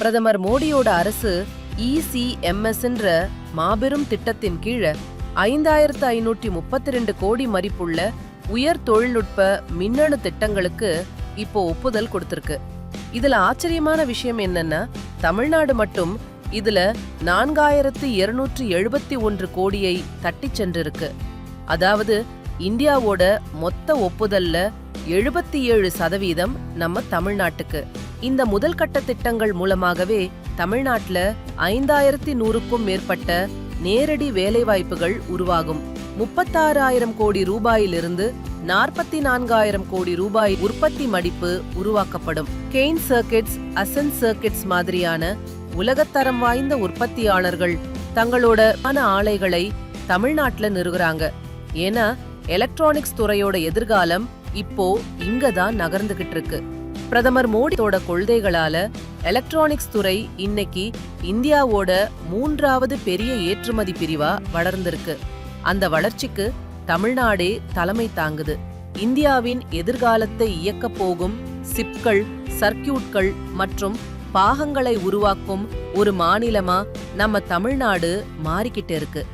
பிரதமர் மோடியோட அரசு இசிஎம்எஸ் இசிஎம்எஸ்ன்ற மாபெரும் திட்டத்தின் கீழ ஐந்தாயிரத்து ஐநூற்றி முப்பத்தி ரெண்டு கோடி மதிப்புள்ள உயர் தொழில்நுட்ப மின்னணு திட்டங்களுக்கு இப்போ ஒப்புதல் கொடுத்திருக்கு. இதுல ஆச்சரியமான விஷயம் என்னன்னா தமிழ்நாடு மட்டும் இதுல நான்காயிரத்து இருநூற்றி எழுபத்தி ஒன்று கோடியை தட்டிச் சென்றிருக்கு. அதாவது இந்தியாவோட மொத்த ஒப்புதல்ல எழுபத்தி ஏழு சதவீதம் நம்ம தமிழ்நாட்டுக்கு. இந்த முதல் கட்ட திட்டங்கள் மூலமாகவே தமிழ்நாட்டுல ஐந்தாயிரத்தி நூறுக்கும் மேற்பட்ட நேரடி வேலைவாய்ப்புகள் உருவாகும். முப்பத்தாறாயிரம் கோடி ரூபாயிலிருந்து நாற்பத்தி நான்காயிரம் கோடி ரூபாய் உற்பத்தி மடிப்பு உருவாக்கப்படும். கெயின் சர்க்கிட்ஸ் அசன் சர்க்கிட்ஸ் மாதிரியான உலகத்தரம் வாய்ந்த உற்பத்தியாளர்கள் தங்களோட ஆலைகளை தமிழ்நாட்டில் நிறுகிறாங்க ஏன்னா எலக்ட்ரானிக்ஸ் துறையோட எதிர்காலம் இப்போ இங்க தான் நகர்ந்துகிட்டு இருக்கு. பிரதமர் மோடியோட கொள்கைகளால எலக்ட்ரானிக்ஸ் துறை இன்னைக்கு இந்தியாவோட மூன்றாவது பெரிய ஏற்றுமதி பிரிவா வளர்ந்திருக்கு. அந்த வளர்ச்சிக்கு தமிழ்நாடே தலைமை தாங்குது. இந்தியாவின் எதிர்காலத்தை இயக்கப் போகும் சிப்கள் சர்க்கியூட்கள் மற்றும் பாகங்களை உருவாக்கும் ஒரு மாநிலமா நம்ம தமிழ்நாடு மாறிக்கிட்டு இருக்கு.